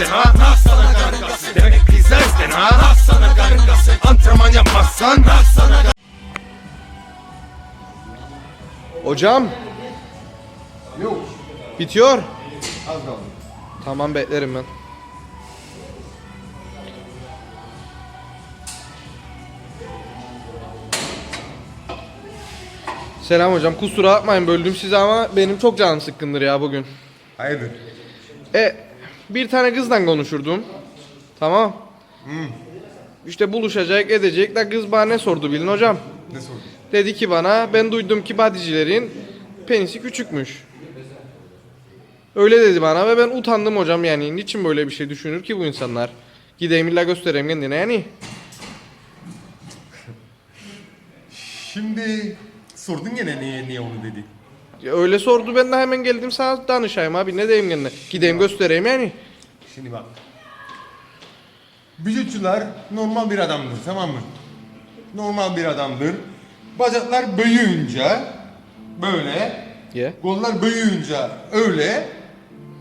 isten ha Nah sana kargası Demek isten ha Nah sana kargası Antrenman yapmazsan Nah sana Hocam Yok. bitiyor. Az kaldı. Tamam beklerim ben. Selam hocam. Kusura bakmayın böldüm sizi ama benim çok canım sıkkındır ya bugün. Hayırdır? E bir tane kızla konuşurdum. Tamam. İşte buluşacak edecek de kız bana ne sordu bilin hocam. Ne sordun? Dedi ki bana ben duydum ki badicilerin penisi küçükmüş. Öyle dedi bana ve ben utandım hocam yani. Niçin böyle bir şey düşünür ki bu insanlar? Gideyim illa göstereyim kendine yani. Şimdi sordun gene niye niye onu dedi. Ya Öyle sordu ben de hemen geldim sana danışayım abi ne diyeyim kendine. Gideyim göstereyim yani. Şimdi bak. Vücutçular normal bir adamdır tamam mı? Normal bir adamdır. Bacaklar büyüyünce böyle, Ye. kollar büyüyünce öyle.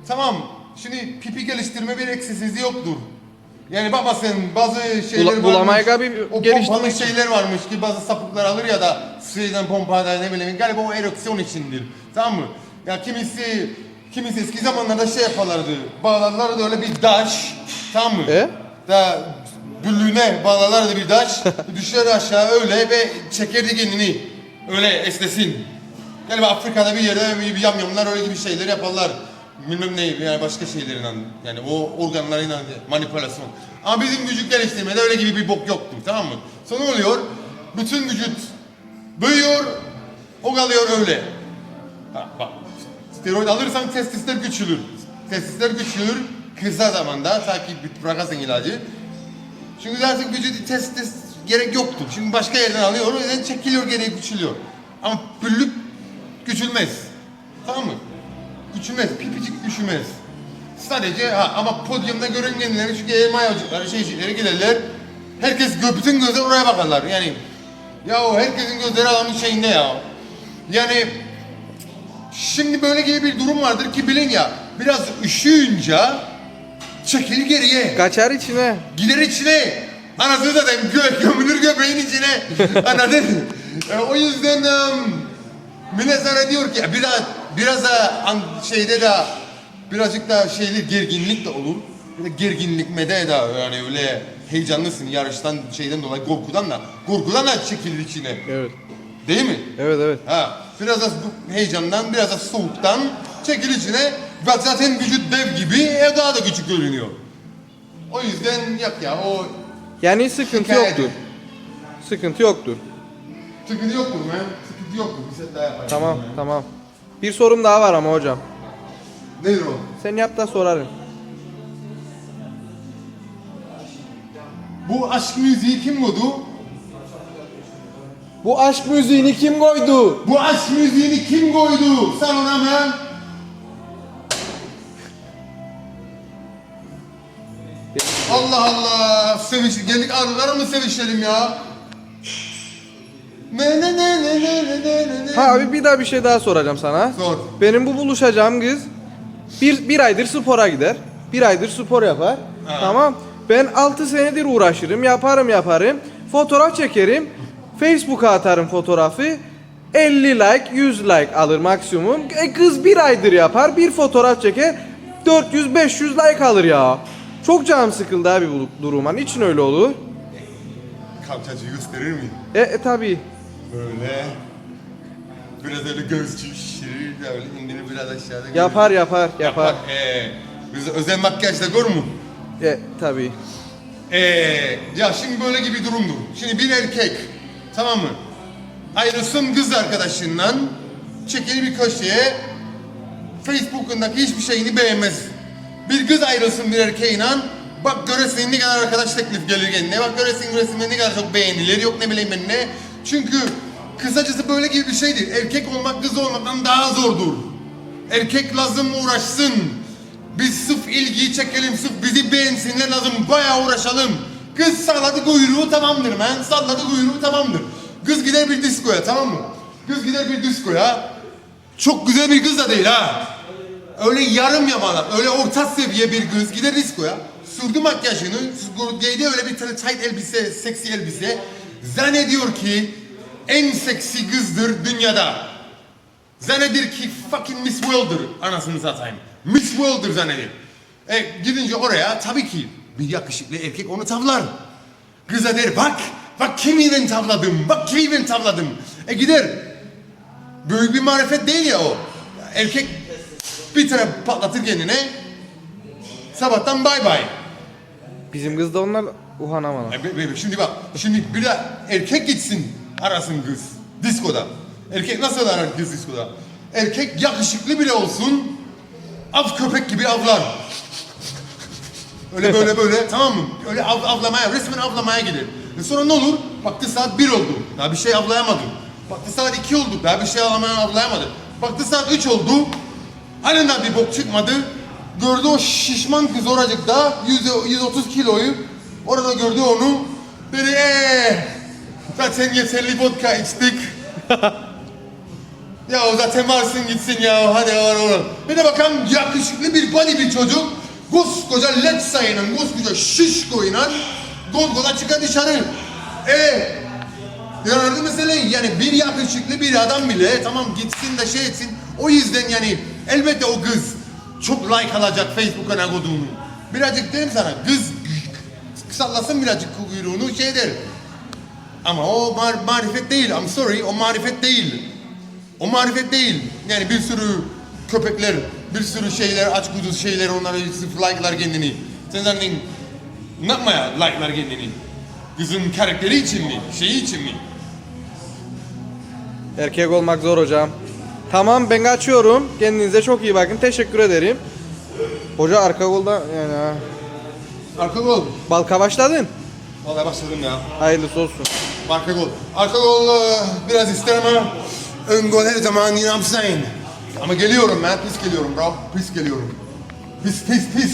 Tamam. Şimdi pipi geliştirme bir egzersizi yoktur. Yani sen bazı şeyler Bula- varmış. bulamayı abi o geliştirmek pompalı için. şeyler varmış ki bazı sapıklar alır ya da şeyden pompada ne bileyim galiba o ereksiyon içindir. Tamam mı? Ya kimisi kimisi eski zamanlarda şey yaparlardı. Bağlarlardı öyle bir daş. Tamam mı? E? Da büllüğüne bağlarlardı bir daş. düşer aşağı öyle ve çekerdi kendini. Öyle esnesin. Galiba Afrika'da bir yerde bir bir yamyamlar öyle gibi şeyler yaparlar. Bilmem ne yani başka şeylerin yani o organların manipülasyon. Ama bizim vücut geliştirmede öyle gibi bir bok yoktu tamam mı? Sonra oluyor? Bütün vücut büyüyor, o kalıyor öyle. Ha, bak. Steroid alırsan testisler küçülür. Testisler küçülür kısa zamanda sanki bir bırakasın ilacı. Çünkü artık vücut testis gerek yoktu. Şimdi başka yerden alıyor, o yüzden çekiliyor geriye küçülüyor. Ama büllük küçülmez. Tamam mı? Küçülmez, pipicik küçülmez. Sadece ha ama podyumda görün kendileri çünkü elma yavcıkları şey şeyleri giderler. Herkes bütün gözler oraya bakarlar yani. Ya o herkesin gözleri adamın şeyinde ya. Yani şimdi böyle gibi bir durum vardır ki bilin ya biraz üşüyünce çekilir geriye. Kaçar içine. Gider içine. Anasını satayım gö gömülür göbeğin içine. Anladın? E, o yüzden um, millet sana diyor ki biraz biraz da şeyde de birazcık da şeyli gerginlik de olur. Bir de gerginlik mede de yani öyle heyecanlısın yarıştan şeyden dolayı korkudan da korkudan da çekilir içine. Evet. Değil mi? Evet evet. Ha, biraz bu heyecandan, biraz da soğuktan çekil içine ve zaten vücut dev gibi e, daha da küçük görünüyor. O yüzden yap ya o Yani sıkıntı Hikaye yoktur. Sıkıntı yoktur. sıkıntı yoktur man. Sıkıntı yoktur. Bir set daha yapalım. Tamam tamam. Bir sorum daha var ama hocam. Nedir o? Sen yap da sorarım. Bu aşk müziği kim buldu? Bu aşk müziğini kim koydu? Bu aşk müziğini kim koydu? Sen ona hemen. Allah Allah. Seviş, geldik arılara mı sevişelim ya? Ne ne ne Ha abi bir daha bir şey daha soracağım sana. Sor. Benim bu buluşacağım kız bir, bir aydır spora gider. Bir aydır spor yapar. Ha. Tamam. Ben 6 senedir uğraşırım. Yaparım yaparım. Fotoğraf çekerim. Facebook'a atarım fotoğrafı. 50 like, 100 like alır maksimum. E kız bir aydır yapar. Bir fotoğraf çeker. 400-500 like alır ya. Çok canım sıkıldı abi bu duruma. Niçin öyle olur? Kamçacı gösterir mi? E, e tabi. Böyle. Biraz öyle göz şişirir, böyle indirir biraz aşağıda. Yapar yapar yapar. Yapar. Ee, biz özel makyajla gör mu? E tabi. Ee, ya şimdi böyle gibi durumdur. Şimdi bir erkek, tamam mı? Ayrılsın kız arkadaşından, çekilir bir köşeye, Facebook'undaki hiçbir şeyini beğenmez. Bir kız ayrılsın bir erkeğiyle, bak göresin ne kadar arkadaş teklif gelir kendine, bak göresin resimde ne kadar çok beğenilir, yok ne bileyim ben ne. Çünkü kısacası böyle gibi bir şeydir. Erkek olmak kız olmaktan daha zordur. Erkek lazım uğraşsın. Biz sırf ilgiyi çekelim, sırf bizi beğensinler lazım. Bayağı uğraşalım. Kız salladı kuyruğu tamamdır man. Salladı kuyruğu tamamdır. Kız gider bir diskoya tamam mı? Kız gider bir diskoya. Çok güzel bir kız da değil ha. öyle yarım yamalak, öyle orta seviye bir kız gider diskoya. Sürdü makyajını, giydi öyle bir tane tight elbise, seksi elbise. Zannediyor ki en seksi kızdır dünyada. Zannediyor ki fucking Miss World'dır anasını satayım. Miss World'dır zannediyor. E gidince oraya tabii ki bir yakışıklı erkek onu tavlar. Kıza der bak, bak kimi ben tavladım, bak kimi ben tavladım. E gider. Büyük bir marifet değil ya o. Erkek bir tane patlatır kendine. Sabahtan bay bay. Bizim kız da onlar uhanamalı. E, be- be- şimdi bak, şimdi bir de erkek gitsin arasın kız diskoda. Erkek nasıl arar kız diskoda? Erkek yakışıklı bile olsun, av köpek gibi avlar. Öyle böyle böyle tamam mı? Öyle av, avlamaya, resmen avlamaya gider. E sonra ne olur? Baktı saat 1 oldu. Daha bir şey avlayamadı. Baktı saat 2 oldu. Daha bir şey avlamaya avlayamadı. Baktı saat 3 oldu. Halen daha bir bok çıkmadı. Gördü o şişman kız oracıkta 100, 130 kiloyu. Orada gördü onu. Dedi eee zaten yeterli vodka içtik. ya o zaten varsın gitsin ya hadi var oğlum. Bir de bakalım yakışıklı bir body bir çocuk. Koskoca Letsa'yla, koskoca şişkoyla Golgola çıkar dışarı. E Gördün mesele yani bir yakışıklı bir adam bile tamam gitsin de şey etsin. O yüzden yani elbette o kız çok like alacak Facebook'a ne koduğunu. Birazcık derim sana kız sallasın birazcık kuyruğunu şey der. Ama o mar marifet değil. I'm sorry o marifet değil. O marifet değil. Yani bir sürü köpekler, bir sürü şeyler, aç kuduz şeyler onlara like'lar kendini. Sen zannedin ne yapmaya like'lar kendini? Kızın karakteri için mi? Şeyi için mi? Erkek olmak zor hocam. Tamam ben kaçıyorum. Kendinize çok iyi bakın. Teşekkür ederim. Hoca arka kolda yani ha. Arka gol. Balka başladın. Vallahi başladım ya. Hayırlısı olsun. Arka gol. Arka gol biraz isterim ama ön gol her zaman saying. Ama geliyorum ben, pis geliyorum bro. Pis geliyorum. Pis pis pis.